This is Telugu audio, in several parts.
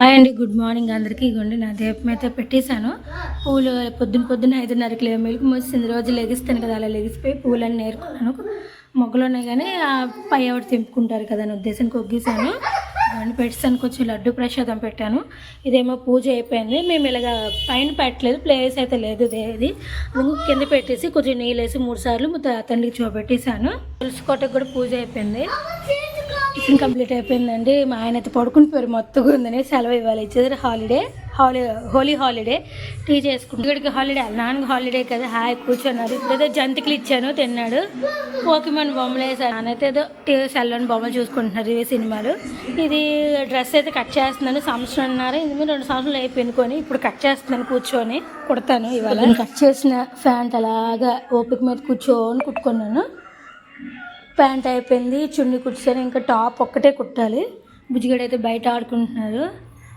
హాయ్ అండి గుడ్ మార్నింగ్ అందరికీ. ఇగోండి నా దీపం అయితే పెట్టేశాను. పూలు పొద్దున పొద్దున్న ఐదున్నరకి లే మెలుగు మోసింది రోజు లెగిస్తాను కదా అలా లెగిసిపోయి పూలన్నీ నేర్చుకున్నాను. మొగ్గలు ఉన్నాయి కానీ ఆ పై ఎవరు తెంపుకుంటారు కదా అని ఉద్దేశం కొగ్గేశాను ఇవన్నీ పెట్టేసాను కొంచెం లడ్డు ప్రసాదం పెట్టాను. ఇదేమో పూజ అయిపోయింది. మేము ఇలాగ పైన పెట్టలేదు. ప్లేస్ అయితే లేదు ఇది కింద పెట్టేసి కొంచెం నీళ్ళు వేసి మూడు సార్లు మా తండ్రికి చూపెట్టేశాను. తులసికోటకు కూడా పూజ అయిపోయింది. టిఫిన్ కంప్లీట్ అయిపోయిందండి. మా ఆయన అయితే పడుకుని పోయారు మొత్తం ఉందని సెలవు ఇవ్వాలి. ఇచ్చేది holiday holiday Holi holiday tea చేసుకుంటూ ఇక్కడికి హాలిడే నాన్నకి హాలిడే కదా. హాయ్ కూర్చున్నారు ఏదో జంతికలు ఇచ్చాను తిన్నాడు. పోకిమన్ బొమ్మలు వేసాను నానైతే ఏదో సెల్లోని బొమ్మలు చూసుకుంటున్నారు ఇవే సినిమాలు. ఇది డ్రెస్ అయితే కట్ చేస్తున్నాను. సంవత్సరం అన్నారు. ఇది మీరు రెండు సంవత్సరాలు అయిపోయింది ఇప్పుడు కట్ చేస్తున్నాను కూర్చొని కుడతాను ఇవాళ. కట్ చేసిన ఫ్యాంట్ అలాగా ఓపిక మీద కూర్చొని కుట్టుకున్నాను. ప్యాంట్ అయిపోయింది. చున్నీ కుట్టాను ఇంకా టాప్ ఒక్కటే కుట్టాలి. బుజ్జిగడ అయితే బయట ఆడుకుంటున్నారు.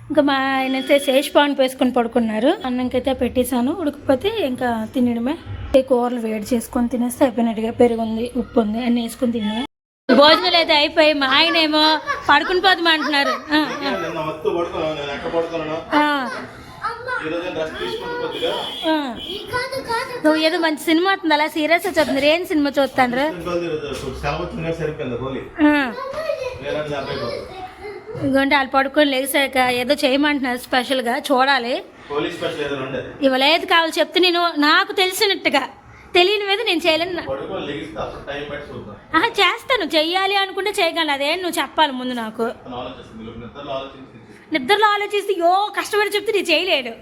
ఇంకా మా ఆయన అయితే శేష్ పాన్ వేసుకొని పడుకున్నారు. అన్నంకైతే పెట్టేశాను. ఉడికిపోతే ఇంకా తినడమే. కూరలు వేడి చేసుకొని తినేస్తే అయిపోయినట్టుగా పెరుగు ఉంది ఉప్పు ఉంది. అన్నీ వేసుకొని తినడమే. భోజనాలు అయితే అయిపోయి మా ఆయన ఏమో పడుకుని పోదాం అంటున్నారు. నువ్వు ఏదో మంచి సినిమా వస్తుంది అలా సీరియస్ చూస్తున్నారు ఏం సినిమా చూస్తాండ్రు? అబ్బాయి ఇదిగోండి వాళ్ళు పడుకొని లేచాక ఏదో చేయమంటున్నారు స్పెషల్గా చూడాలి. ఇవాళ ఏది కావాలి చెప్తే నేను నాకు తెలిసినట్టుగా. తెలియని మీద నేను చేయలేను. చేస్తాను. చెయ్యాలి అనుకుంటే చేయగలను. అదే నువ్వు చెప్పాలి ముందు నాకు. నిద్రలో ఆలోచిస్తే యో కష్టపడి చెప్తే నేను చేయలేను.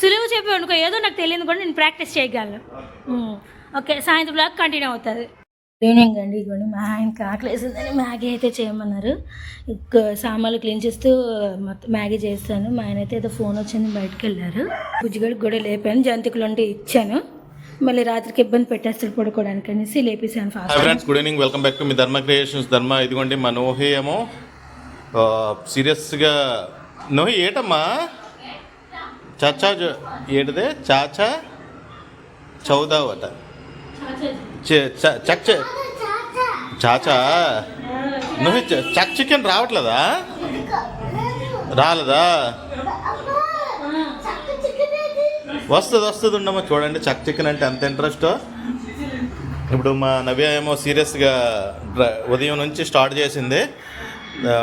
సులువు చెప్పి అనుకో ఏదో నాకు తెలియదు కూడా నేను ప్రాక్టీస్ చేయగలను. ఓకే. సాయంత్రం దాకా కంటిన్యూ అవుతుంది. ఈవినింగ్ అండి ఇదిగోండి మా ఆయనకి ఆకలేసిందని మ్యాగీ అయితే చేయమన్నారు. ఇక సామాన్లు క్లీన్ చేస్తూ మొత్తం మ్యాగీ చేస్తాను. మా ఆయన అయితే ఏదో ఫోన్ వచ్చింది బయటకు వెళ్ళారు. బుజ్జిగడికి కూడా లేపాను. జంతికలు ఉంటే ఇచ్చాను. మళ్ళీ రాత్రికి ఇబ్బంది పెట్టేస్తాడు పడుకోవడానికి అనేసి లేపేసాను hi fast friends good evening welcome back to me Dharma creations. ధర్మ ఇదిగోండి మా నోహి ఏమో సీరియస్గా నోహి ఏటమ్మా? చాచా ఏటదే? చాచా చౌదావట. చ- చ- చక్ చాచా? నువ్వు చక్ చికెన్ రావట్లేదా? రాలేదా? వస్తుంది వస్తుంది ఉండమ్మా చూడండి చక్ చికెన్ అంటే ఎంత ఇంట్రెస్ట్ ఇప్పుడు మా నవ్య ఏమో సీరియస్గా డ్ర- ఉదయం నుంచి స్టార్ట్ చేసింది.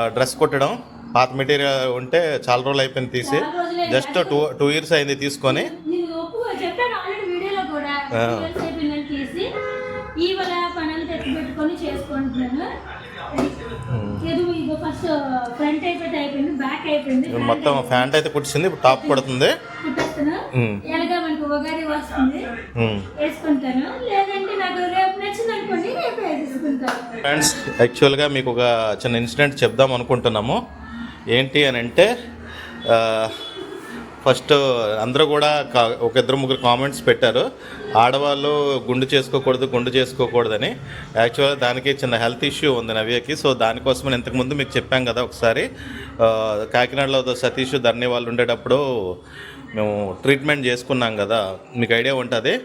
డ్రెస్ కుట్టడం. పాత మెటీరియల్ ఉంటే చాలా రోజులు అయిపోయింది తీసి. జస్ట్ టూ టూ ఇయర్స్ అయింది తీసుకొని. మొత్తం ఫ్యాంట్ అయితే కుట్టింది ఇప్పుడు టాప్ కుడుతుంది. ఎలాగా మనకు ఉగాది వస్తుంది. వేసుకుంటాను. లేదంటే నాకు రేపు నచ్చింది అనుకోండి రేపు వేసుకుంటాను ఫ్రెండ్స్ యాక్చువల్గా మీకు ఒక చిన్న ఇన్సిడెంట్ చెప్దాం అనుకుంటున్నాము. ఏంటి అని అంటే ఫస్ట్ అందరూ కూడా ఒక ఇద్దరు ముగ్గురు కామెంట్స్ పెట్టారు. ఆడవాళ్ళు గుండు చేసుకోకూడదు గుండు చేసుకోకూడదని. యాక్చువల్గా దానికి చిన్న హెల్త్ ఇష్యూ ఉంది నవ్యకి. సో దానికోసం ఇంతకుముందు మీకు చెప్పాం కదా ఒకసారి. కాకినాడలో సతీష్ ధర్ని వాళ్ళు ఉండేటప్పుడు మేము ట్రీట్మెంట్ చేసుకున్నాం కదా మీకు ఐడియా ఉంటుంది.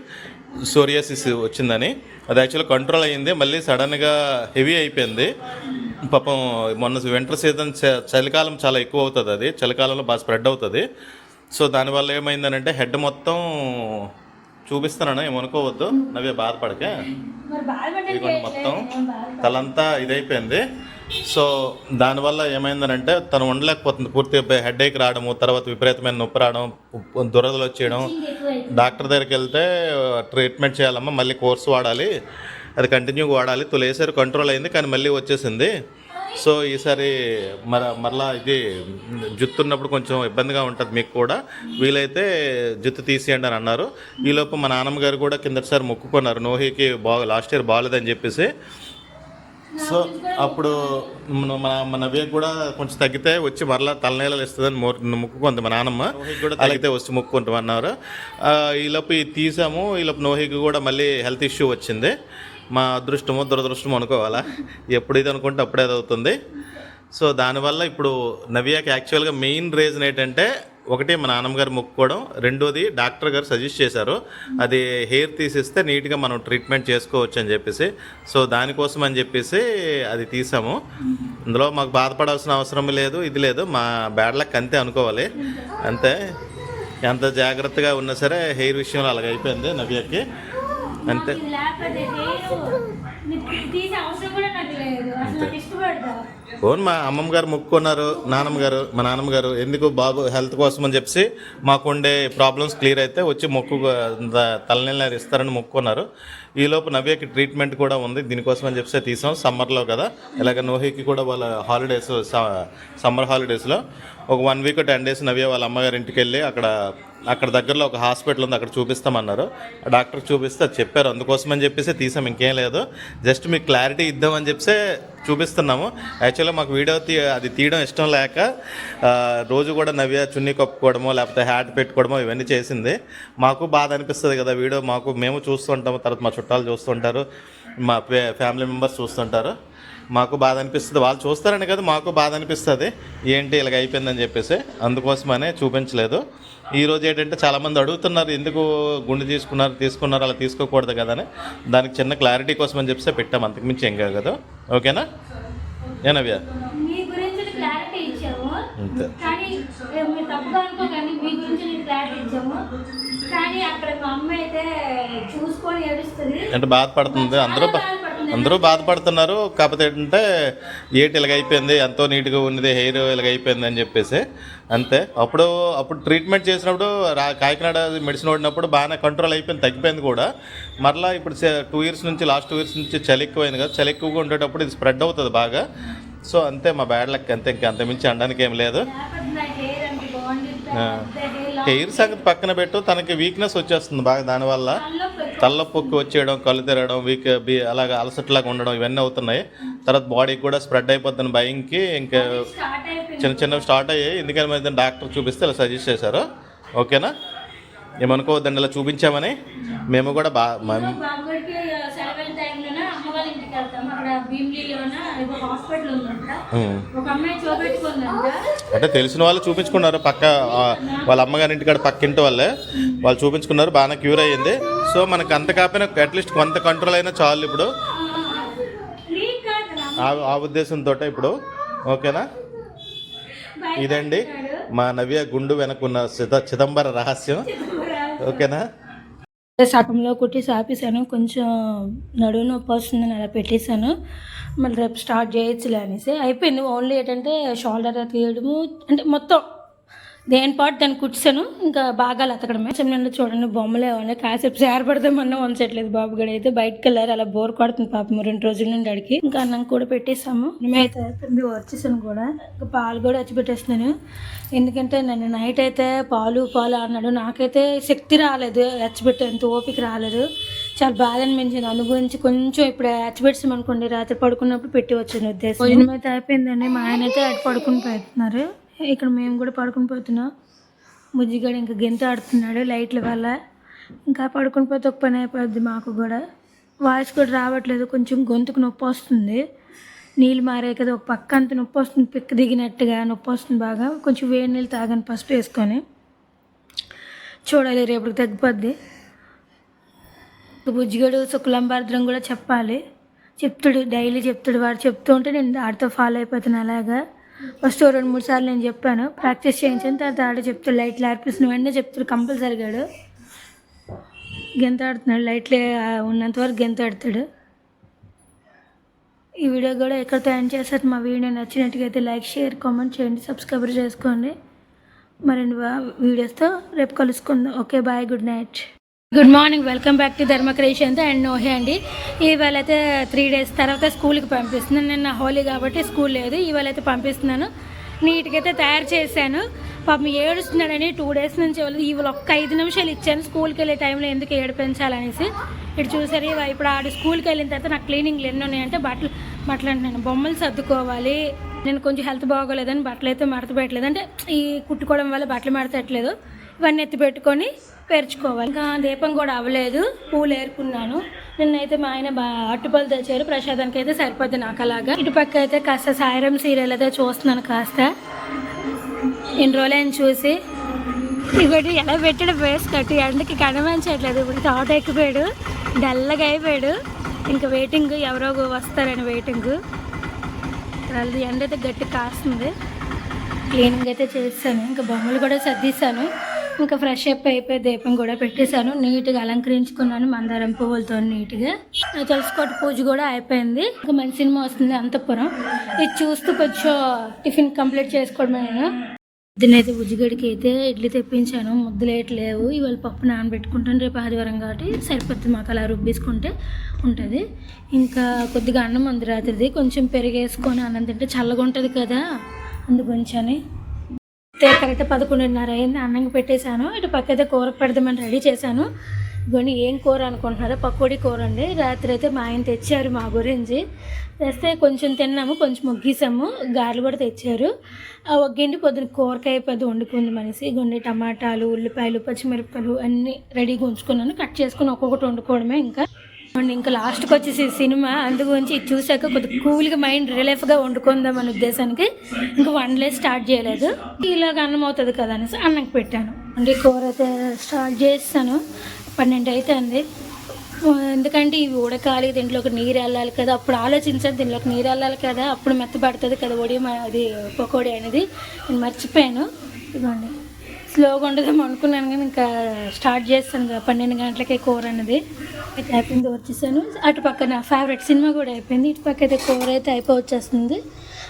సోరియాసిస్ వచ్చిందని. అది యాక్చువల్లీ కంట్రోల్ అయ్యింది. మళ్ళీ సడన్గా హెవీ అయిపోయింది. పాపం మొన్న వింటర్ సీజన్ చలికాలం చాలా ఎక్కువ అవుతుంది అది. చలికాలంలో బాగా స్ప్రెడ్ అవుతుంది. సో దానివల్ల ఏమైందనంటే హెడ్ మొత్తం చూపిస్తున్నాను. ఏమనుకోవద్దు. నవ్వే బాధపడకే. మొత్తం తలంతా ఇదైపోయింది. సో దానివల్ల ఏమైందనంటే తను ఉండలేకపోతుంది. పూర్తిగా హెడ్ ఏక్ రావడము తర్వాత విపరీతమైన నొప్పి రావడం దురదలు వచ్చేయడం. డాక్టర్ దగ్గరికి వెళ్తే ట్రీట్మెంట్ చేయాలమ్మా మళ్ళీ కోర్సు వాడాలి. అది కంటిన్యూగా వాడాలి. తొలేసారి కంట్రోల్ అయింది కానీ మళ్ళీ వచ్చేసింది. సో ఈసారి మర మరలా ఇది జుత్తున్నప్పుడు కొంచెం ఇబ్బందిగా ఉంటుంది మీకు కూడా. వీలైతే జుత్తు తీసేయండి అని అన్నారు. ఈలోపు మా నాన్నమ్మ గారు కూడా కిందటిసారి మొక్కుకున్నారు. నోహికి బాగా లాస్ట్ ఇయర్ బాగాలేదని చెప్పేసి. సో అప్పుడు మన మన నవ్య కూడా కొంచెం తగ్గితే వచ్చి మరలా తలనీళ్ళు ఇస్తుందని మో మొక్కుకుంది మా నాన్నమ్మ. కూడా తగ్గితే వచ్చి మొక్కుంటామన్నారు ఆ, ఈలోపు తీసాము. ఈలోపు నోహికి కూడా మళ్ళీ హెల్త్ ఇష్యూ వచ్చింది. మా అదృష్టమో దురదృష్టమో అనుకోవాలా? ఎప్పుడు ఇది అనుకుంటే అప్పుడే అది అవుతుంది. సో దానివల్ల ఇప్పుడు నవ్యాకి యాక్చువల్గా మెయిన్ రీజన్ ఏంటంటే ఒకటి మా నాన్నగారు మొక్కుకోవడం రెండోది డాక్టర్ గారు సజెస్ట్ చేశారు అది హెయిర్ తీసిస్తే నీట్గా మనం ట్రీట్మెంట్ చేసుకోవచ్చు అని చెప్పేసి. సో దానికోసం అని చెప్పేసి అది తీసాము. ఇందులో మాకు బాధపడాల్సిన అవసరం లేదు ఇది లేదు మా బ్యాడ్ లక్ అంతే అనుకోవాలి. అంతే. ఎంత జాగ్రత్తగా ఉన్నా సరే హెయిర్ విషయంలో అలాగ అయిపోయింది నవ్యకి. అంతే. ఇది ఓన్ మా అమ్మమ్మ గారు మొక్కున్నారు నాన్నమ్మ గారు మా నాన్నమ్మ గారు ఎందుకు బాబు హెల్త్ కోసం అని చెప్పి మాకుండే ప్రాబ్లమ్స్ క్లియర్ అయితే వచ్చి మొక్కు తలనీళ్ళు ఇస్తారని మొక్కుకున్నారు. ఈలోపు నవ్యకి ట్రీట్మెంట్ కూడా ఉంది. దీనికోసం అని చెప్పి తీసాం. సమ్మర్లో కదా. ఇలాగ నోహికి కూడా వాళ్ళ హాలిడేస్ సమ్మర్ హాలిడేస్లో ఒక one week ten days Navya వాళ్ళ అమ్మగారి ఇంటికి వెళ్ళి అక్కడ అక్కడ దగ్గరలో ఒక హాస్పిటల్ ఉంది. అక్కడ చూపిస్తామన్నారు. డాక్టర్ చూపిస్తే అది చెప్పారు. అందుకోసం అని చెప్పేసి తీసాం. ఇంకేం లేదు. జస్ట్ మీకు క్లారిటీ ఇద్దామని చెప్పి చూపిస్తున్నాము. యాక్చువల్గా మాకు వీడియో తీ అది తీయడం ఇష్టం లేక రోజు కూడా నవ్య చున్నీ కప్పుకోవడమో లేకపోతే హ్యాట్ పెట్టుకోవడమో ఇవన్నీ చేసింది. మాకు బాధ అనిపిస్తుంది కదా వీడియో మాకు మేము చూస్తుంటాము తర్వాత మా చుట్టాలు చూస్తుంటారు మా ఫ్యామిలీ మెంబర్స్ చూస్తుంటారు. మాకు బాధ అనిపిస్తుంది. వాళ్ళు చూస్తారని కదా మాకు బాధ అనిపిస్తుంది. ఏంటి ఇలాగ అయిపోయిందని చెప్పేసి అందుకోసమనే చూపించలేదు. ఈరోజు ఏంటంటే చాలామంది అడుగుతున్నారు ఎందుకు గుండె తీసుకున్నారు తీసుకున్నారు అలా తీసుకోకూడదు కదా అని. దానికి చిన్న క్లారిటీ కోసం అని చెప్పేసి పెట్టాం అంతకుమించి ఏం కాదు. ఓకేనా? ఏనవ్యా మీ గురించి క్లారిటీ ఇచ్చాము. అంతే. కానీ ఏ, మీరు తప్పుగా అనుకోకండి మీ గురించి నేను క్లారిటీ ఇచ్చాము. కానీ అక్కడ మా అమ్మ అయితే చూసుకొని ఏడుస్తుంది. అంటే బాధపడుతుంది. అందరూ అందరూ బాధపడుతున్నారు. కాకపోతే ఏంటంటే ఏటి ఇలాగైపోయింది ఎంతో నీట్గా ఉన్నది హెయిర్ ఇలాగైపోయింది అని చెప్పేసి. అంతే. అప్పుడు అప్పుడు ట్రీట్మెంట్ చేసినప్పుడు రా కాకినాడ మెడిసిన్ వాడినప్పుడు బాగానే కంట్రోల్ అయిపోయింది తగ్గిపోయింది కూడా. మరలా ఇప్పుడు టూ ఇయర్స్ నుంచి లాస్ట్ టూ ఇయర్స్ నుంచి చలి ఎక్కువైంది కదా చలి ఎక్కువగా ఉండేటప్పుడు ఇది స్ప్రెడ్ అవుతుంది బాగా. సో అంతే మా బ్యాడ్ లక్ అంతే ఇంకా అంతమించి అనడానికి ఏం లేదు. హెయిర్ సంగతి పక్కన పెట్టు తనకి వీక్నెస్ వచ్చేస్తుంది బాగా దానివల్ల. తల్లపొక్కు వచ్చేయడం కళ్ళు తిరగడం వీక్ బి అలాగ అలసట్లాగా ఉండడం ఇవన్నీ అవుతున్నాయి. తర్వాత బాడీకి కూడా స్ప్రెడ్ అయిపోతుంది భయంకి ఇంకా చిన్న చిన్నవి స్టార్ట్ అయ్యాయి. ఎందుకని మరి డాక్టర్ చూపిస్తే ఇలా సజెస్ట్ చేశారు. ఓకేనా? ఏమనుకోవద్దండి ఇలా చూపించామని. మేము కూడా బా మ- బాబుడికి సెలవుల టైంలోనే అమ్మ వాళ్ళ ఇంటికి వెళ్తాం అక్కడ భీమిలీలోన ఏదో హాస్పిటల్ ఉందంట ఉమ్. ఒక అమ్మాయి చూపెట్టుకుందంట అంటే తెలిసిన వాళ్ళు చూపించుకున్నారు. పక్క వాళ్ళ అమ్మగారి ఇంటికాడ పక్కింటి వాళ్ళే. వాళ్ళు చూపించుకున్నారు. బాగానే క్యూర్ అయ్యింది. సో మనకు అంత కాకపోయినా అట్లీస్ట్ కొంత కంట్రోల్ అయినా చాలు ఇప్పుడు. ఆ ఉద్దేశంతో ఇప్పుడు. ఓకేనా? ఇదండి మా నవ్య గుండు వెనకున్న చిద చిదంబర రహస్యం. ఓకేనా? సగంలో కుట్టి ఆపేసాను కొంచెం నడువు నొప్పి వస్తుందని అలా పెట్టేశాను. మళ్ళీ రేపు స్టార్ట్ చేయొచ్చులే అనేసి. అయిపోయింది. ఓన్లీ ఏంటంటే షోల్డర్ తీయడము. అంటే మొత్తం దేని పాటు దాన్ని కుట్టాను ఇంకా బాగా అతకడమే చిన్న చూడండి బొమ్మలే ఉన్నాయి కాసేపు సేరపడదామన్నా ఉంచట్లేదు బాబు గడి అయితే బయటకు వెళ్ళారు అలా బోర్ కొడుతుంది పాపం రెండు రోజుల నుండి అడిగి ఇంకా అన్నం కూడా పెట్టేసాము మేమైతే అయిపోయింది వచ్చేసాను కూడా. ఇంకా పాలు కూడా వచ్చి పెట్టేస్తున్నాను. ఎందుకంటే నేను నైట్ అయితే పాలు పాలు అన్నాడు. నాకైతే శక్తి రాలేదు ఎచ్చబెట్టేంత ఓపిక రాలేదు. చాలా బాధ అనిపించింది. అందు గురించి కొంచెం ఇప్పుడు ఎచ్చబెట్టాం అనుకోండి రాత్రి పడుకున్నప్పుడు పెట్టి వచ్చిన ఉద్దేశం. భోజనం అయితే అయిపోయిందండి. మా ఆయన అయితే అటు పడుకుని పోతున్నారు ఇక్కడ మేము కూడా పడుకుని పోతున్నాం. బుజ్జిగాడు ఇంకా గెంత ఆడుతున్నాడు లైట్ల వల్ల. ఇంకా పడుకుని పోతే ఒక పని అయిపోద్ది మాకు కూడా. వాయిస్ కూడా రావట్లేదు. కొంచెం గొంతుకు నొప్పి వస్తుంది. నీళ్ళు మారాయి కదా ఒక పక్క అంత నొప్పి వస్తుంది. పిక్క దిగినట్టుగా నొప్పి వస్తుంది బాగా. కొంచెం వేడి నీళ్ళు తాగని పసుపు వేసుకొని. చూడాలి రేపటికి తగ్గిపోద్ది. బుజ్జిగాడు శుక్లంబార్ద్రం కూడా చెప్పాలి. చెప్తాడు డైలీ చెప్తాడు వాడు. చెప్తూ ఉంటే నేను ఆడితో ఫాలో అయిపోతాను అలాగా. ఫస్ట్ రెండు మూడు సార్లు నేను చెప్పాను. ప్రాక్టీస్ చేయించాను తర్వాత ఆడ చెప్తాడు లైట్లు ఆర్పిస్తున్న వెంటనే చెప్తాడు కంపల్సరిగాడు గెంత ఆడుతున్నాడు లైట్లు ఉన్నంత వరకు గెంత ఆడతాడు ఈ వీడియో కూడా ఎక్కడితో ఎండ్ చేస్తారు మా వీడియో నచ్చినట్టుగా అయితే లైక్ షేర్ కామెంట్ చేయండి సబ్స్క్రైబ్ చేసుకోండి. మరిన్ని వీడియోస్తో రేపు కలుసుకుందాం. Okay bye good night. Good morning welcome back to Dharma creations and నోహే అండి. ఇవాళ అయితే త్రీ డేస్ తర్వాత స్కూల్కి పంపిస్తున్నాను. నిన్న హోలీ కాబట్టి స్కూల్ లేదు. ఇవాళ అయితే పంపిస్తున్నాను. నీట్గా అయితే తయారు చేశాను. పాపం ఏడుస్తున్నాడని టూ డేస్ నుంచి ఇవాళ ఇవాళ ఒక్క ఐదు నిమిషాలు ఇచ్చాను స్కూల్కి వెళ్ళే టైంలో ఎందుకు ఏడిపించాలనేసి. ఇటు చూసారు ఇప్పుడు ఆడు స్కూల్కి వెళ్ళిన తర్వాత నాకు క్లీనింగ్లు ఎన్ని ఉన్నాయంటే బట్టలు బట్టలు అంటున్నాను. బొమ్మలు సర్దుకోవాలి. నేను కొంచెం హెల్త్ బాగోలేదని బట్టలు అయితే మడత పెట్టలేదు. అంటే ఈ కుట్టుకోవడం వల్ల బట్టలు మడతట్లేదు. ఇవన్నీ ఎత్తి పెట్టుకొని పేర్చుకోవాలి. ఇంకా దీపం కూడా అవ్వలేదు. పూలు ఏరుకున్నాను. నిన్నైతే మా ఆయన బా తెచ్చారు. ప్రసాదానికి అయితే సరిపోద్ది నాకు అలాగా. ఇటుపక్క అయితే కాస్త సాయిరం సీరియల్ అయితే చూస్తున్నాను కాస్త. ఇన్ని రోజులు చూసి ఇవి ఎలా పెట్టాడు ఫేస్ కట్టి. ఎండకి కనిపించట్లేదు ఇప్పుడు తోట ఎక్కిపోయాడు. డల్లగా అయిపోయాడు. ఇంకా వెయిటింగ్ ఎవరో వస్తారని వెయిటింగ్ వాళ్ళది ఎండ అయితే గట్టి కాస్తుంది. క్లీనింగ్ అయితే చేస్తాను. ఇంకా బొమ్మలు కూడా సర్దిస్తాను ఇంకా ఫ్రెష్ అప్ అయిపోయి దీపం కూడా పెట్టేశాను. నీట్గా అలంకరించుకున్నాను మందారం పువ్వులతో నీట్గా. తులసికోట పూజ కూడా అయిపోయింది. ఇంకా మంచి సినిమా వస్తుంది అంతపురం. ఇది చూస్తూ కొంచెం టిఫిన్ కంప్లీట్ చేసుకోవడమే నేను. పొద్దునైతే ఉజ్జిగడికి అయితే ఇడ్లీ తెప్పించాను. ముద్దలేయట్లేవు ఇవాళ పప్పు నానబెట్టుకుంటాను. రేపు ఆదివారం కాబట్టి సరిపోతుంది మాకు అలా రుబ్బేసుకుంటే ఉంటుంది. ఇంకా కొద్దిగా అన్నం అంది రాత్రిది. కొంచెం పెరిగేసుకొని అన్నం తింటే చల్లగా ఉంటుంది కదా. అందుకొంచని కరెక్ట్ పదకొండున్నర అయింది. అన్నం పెట్టేశాను. ఇటు పక్క అయితే కూర పెడదామని రెడీ చేశాను. ఇవన్నీ ఏం కూర అనుకుంటున్నారో పకోడీ కూర అండి. రాత్రి అయితే మా ఆయన తెచ్చారు మా గురించి. తెస్తే కొంచెం తిన్నాము కొంచెం మొగ్గేసాము గారెలు కూడా తెచ్చారు. ఆ ఒగ్గింటి పొద్దున కూరకాయ పెద్ద వండుకుంది మనిషి కొన్ని టమాటాలు ఉల్లిపాయలు పచ్చిమిరపకాయలు అన్నీ రెడీగా ఉంచుకున్నాను. కట్ చేసుకుని ఒక్కొక్కటి వండుకోవడమే ఇంకా. అండ్ ఇంకా లాస్ట్కి వచ్చేసి సినిమా అందు గురించి ఇది చూసాక కొద్దిగా కూల్గా మైండ్ రిలీఫ్గా వండుకుందాం అనే ఉద్దేశానికి ఇంకా వండలే స్టార్ట్ చేయలేదు. ఇలాగ అన్నం అవుతుంది కదా అనేసి అన్నంకి పెట్టాను. అంటే కూర అయితే స్టార్ట్ చేస్తాను. పన్నెండు అవుతుంది ఎందుకంటే ఇవి ఉడకాలి దీంట్లోకి నీరు వెళ్ళాలి కదా. అప్పుడు ఆలోచించాను దీంట్లోకి నీరు వెళ్ళాలి కదా. అప్పుడు మెత్తబడుతుంది కదా ఒడి అది పకోడీ అనేది. నేను మర్చిపోయాను. ఇదిగోండి. స్లోగా ఉండదేమో అనుకున్నాను కానీ ఇంకా స్టార్ట్ చేస్తాను పన్నెండు గంటలకే కూర అనేది అయితే అయిపోయింది వచ్చేసాను. అటు పక్క నా ఫేవరెట్ సినిమా కూడా అయిపోయింది. ఇటు పక్క అయితే కూర అయితే అయిపో వచ్చేస్తుంది.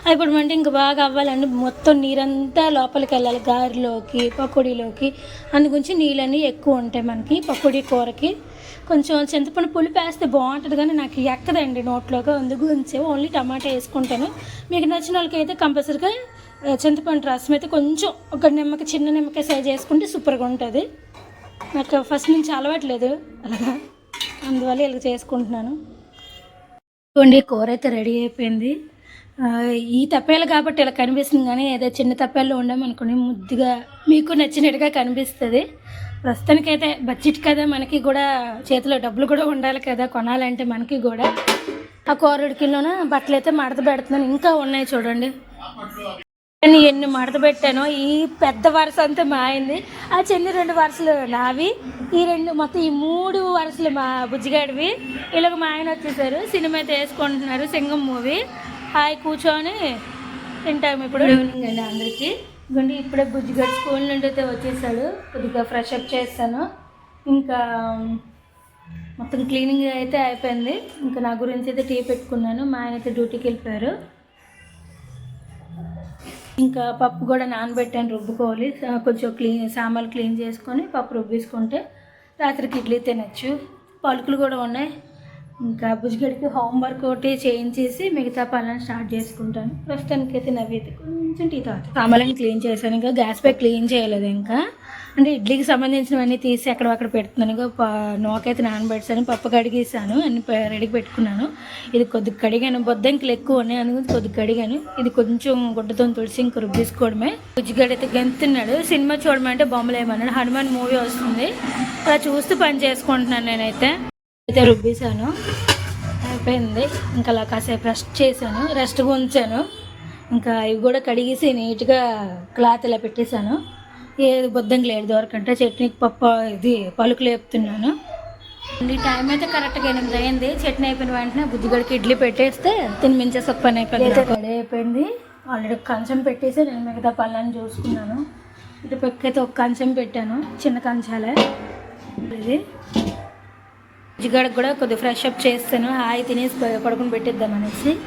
అయిపోవడం అంటే ఇంకా బాగా అవ్వాలండి. మొత్తం నీరంతా లోపలికి వెళ్ళాలి. గారెలోకి పకోడీలోకి. అందు గురించి నీళ్ళన్నీ ఎక్కువ ఉంటాయి మనకి పకోడీ కూరకి. కొంచెం చింతపండు పులుపు వేస్తే బాగుంటుంది కానీ నాకు ఎక్కదండి నోట్లోకి. అందుగురించి ఓన్లీ టమాటా వేసుకుంటాను. మీకు నచ్చిన వాళ్ళకి అయితే కంపల్సరీగా చింతపండు రసం అయితే కొంచెం ఒక నిమ్మకాయ చిన్న నిమ్మకాయ సైజ్ చేసుకుంటే సూపర్గా ఉంటుంది. నాకు ఫస్ట్ నుంచి అలవాట్లేదు అలాగా. అందువల్ల ఇలా చేసుకుంటున్నాను. ఇదిగోండి కూర అయితే రెడీ అయిపోయింది. ఈ తప్పేలు కాబట్టి ఇలా కనిపిస్తుంది కానీ ఏదో చిన్న తప్పేళ్ళు ఉండమనుకుని ముద్దుగా మీకు నచ్చినట్టుగా కనిపిస్తుంది. ప్రస్తుతానికైతే బడ్జెట్ కదా మనకి కూడా చేతిలో డబ్బులు కూడా ఉండాలి కదా కొనాలంటే మనకి కూడా. ఆ కూరడికిలోన బట్టలు అయితే మడత పెడుతున్నాను. ఇంకా ఉన్నాయి చూడండి. నేను ఎన్ని మడత పెట్టానో ఈ పెద్ద వరుస అంతా మా అయింది ఆ చిన్న రెండు వరుసలు నావి. ఈ రెండు మొత్తం ఈ మూడు వరుసలు మా బుజ్జిగాడివి. ఇలాగ మా ఆయన వచ్చేసారు. సినిమా అయితే వేసుకుంటున్నారు సింగం మూవీ. హాయ్ కూర్చొని తింటాము ఇప్పుడు. ఈవినింగ్ అండి అందరికీ. ఇదిగోండి ఇప్పుడే బుజ్జిగాడు స్కూల్ నుండి అయితే వచ్చేసాడు. కొద్దిగా ఫ్రెష్ అప్ చేస్తాను. ఇంకా మొత్తం క్లీనింగ్ అయితే అయిపోయింది. ఇంకా నా గురించి అయితే టీ పెట్టుకున్నాను. మా ఆయన అయితే డ్యూటీకి వెళ్ళిపోయారు. ఇంకా పప్పు కూడా నానబెట్టాను రుబ్బుకోవాలి. కొంచెం క్లీన్ సామాన్లు క్లీన్ చేసుకొని పప్పు రుబ్బేసుకుంటే రాత్రికి ఇడ్లీ తినచ్చు. పలుకులు కూడా ఉన్నాయి. ఇంకా బుజ్జిగడికి హోంవర్క్ ఒకటి చేయించేసి మిగతా పనులను స్టార్ట్ చేసుకుంటాను. ప్రస్తుతానికి అయితే నవ్వైతే కొంచెం టీ తాగుతాను సామాన్లను క్లీన్ చేశాను. ఇంకా గ్యాస్ పై క్లీన్ చేయలేదు ఇంకా. అంటే ఇడ్లీకి సంబంధించినవన్నీ తీసి అక్కడ అక్కడ పెడుతున్నాను. ఇంకా నానబెట్టాను పప్పు కడిగేసాను అన్ని రెడీ రెడీకి పెట్టుకున్నాను. ఇది కొద్దిగా కడిగాను బొద్దంకులు ఎక్కువ ఉన్నాయి అందుకని కొద్దిగా కడిగాను. ఇది కొంచెం గుడ్డతో తుడిసి ఇంక రుబ్బేసుకోవడమే బుజ్జిగాడు అయితే గెంతున్నాడు. సినిమా చూడమంటే బొమ్మలు ఏమన్నాడు హనుమాన్ మూవీ వస్తుంది. అలా చూస్తూ పని చేసుకుంటున్నాను నేనైతే. అయితే రుబ్బేశాను. అయిపోయింది. ఇంకా అలా కాసేపు రెస్ట్ చేశాను. రెస్ట్గా ఉంచాను. ఇంకా ఇవి కూడా కడిగేసి నీట్గా క్లాత్ ఇలా పెట్టేశాను. ఏది బొద్దంగా లేదు దొరకంటే చట్నీకి పప్పు ఇది పలుకులు వేపుతున్నాను ఈ టైం అయితే కరెక్ట్గా ఎనిమిది అయింది. చట్నీ అయిపోయిన వెంటనే బుద్ధిగడికి ఇడ్లీ పెట్టేస్తే తినిమించే ఒక పని అయిపోయింది రెడీ అయిపోయింది. ఆల్రెడీ కంచం పెట్టేసి నేను మిగతా పళ్ళని చూసుకున్నాను. ఇటు పక్కైతే ఒక కంచం పెట్టాను. చిన్న కంచాలే. ఇది. జిగడకు కూడా కొద్దిగా ఫ్రెష్ అప్ చేస్తాను. హాయి తినేసి పడుకుని పెట్టిద్దాం అనేసి.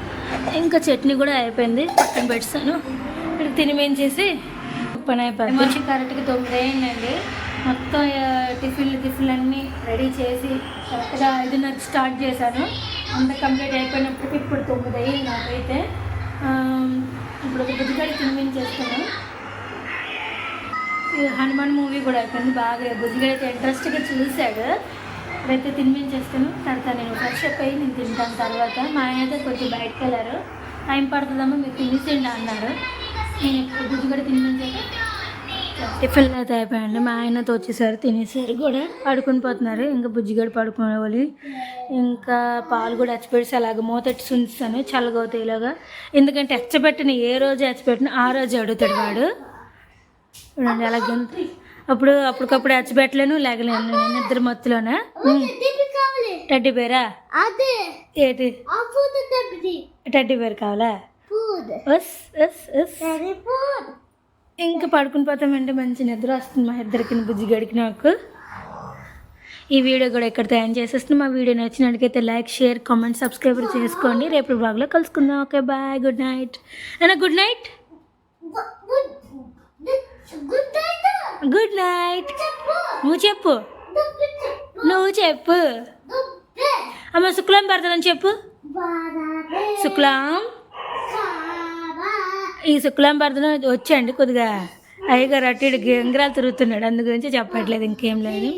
ఇంకా చట్నీ కూడా అయిపోయింది. పక్కన పెడతాను ఇక్కడ తినిమేంచేసి పని అయిపోయింది వచ్చి కరెక్ట్గా తొమ్మిది అయిందండి. మొత్తం టిఫిన్లు టిఫిన్లు అన్నీ రెడీ చేసి కరెక్ట్గా ఐదున్నర స్టార్ట్ చేశాను. అంత కంప్లీట్ అయిపోయినప్పటికీ ఇప్పుడు తొమ్మిది అయ్యింది నాకైతే. ఇప్పుడు ఒక బుజ్జిగడ్డ తినిపించేస్తాను హనుమాన్ మూవీ కూడా అయిపోయింది బాగా. బుజ్జిగా అయితే ఇంట్రెస్ట్గా చూశాడు. ఇప్పుడైతే తినిపించేస్తాను తర్వాత నేను ఫ్రెష్ అప్ అయ్యి నేను తింటాను తర్వాత. మా ఆయన అయితే కొంచెం బయటకు వెళ్ళారు. టైం పడుతుందమ్మా మీరు తినేసేయండి అన్నారు. తినిపించాక టిఫిన్ అయితే అయిపోయాయండి. మా ఆయనతో వచ్చేసారు తినేసారు కూడా పడుకుని పోతున్నారు. ఇంకా బుజ్జిగడ పడుకోవాలి. ఇంకా పాలు కూడా ఎచ్చపెట్టి అలాగ మూతట్టి ఉంచుతాను చల్లగవుతాయి ఇలాగా ఎందుకంటే ఎచ్చబెట్టిన ఏ రోజు ఎచ్చబెట్టిన ఆ రోజు అడుగుతాడు వాడు. చూడండి అలా గెంతు అప్పుడు అప్పటికప్పుడు అచ్చబెట్టలేను లేగలేను. నేను నిద్ర మత్తులోనా? టెడ్డీ అదే. ఏంటి టెడ్డీ బేర్ కావాలా? ఇంకా పడుకుని పోతామంటే మంచి నిద్ర వస్తుంది మా ఇద్దరికి బుజ్జి గడికి నాకు. ఈ వీడియో కూడా ఇక్కడ తయారు చేసేస్తున్నాం. మా వీడియో నచ్చినట్టుకైతే లైక్ షేర్ కామెంట్ సబ్స్క్రైబ్ చేసుకోండి. రేపు బ్లాగ్లో కలుసుకుందాం. Okay bye good night. అన్న గుడ్ నైట్. Good night. నువ్వు చెప్పు. నువ్వు చెప్పు. అమ్మ శుక్లం పడుతుందని చెప్పు. శుక్లాం. ఈ శుక్లాం భర్తను వచ్చండి కొద్దిగా. అయ్యగారు అటు ఇటు గంగరాలు తిరుగుతున్నాడు అందు గురించి చెప్పట్లేదు ఇంకేం లేదు.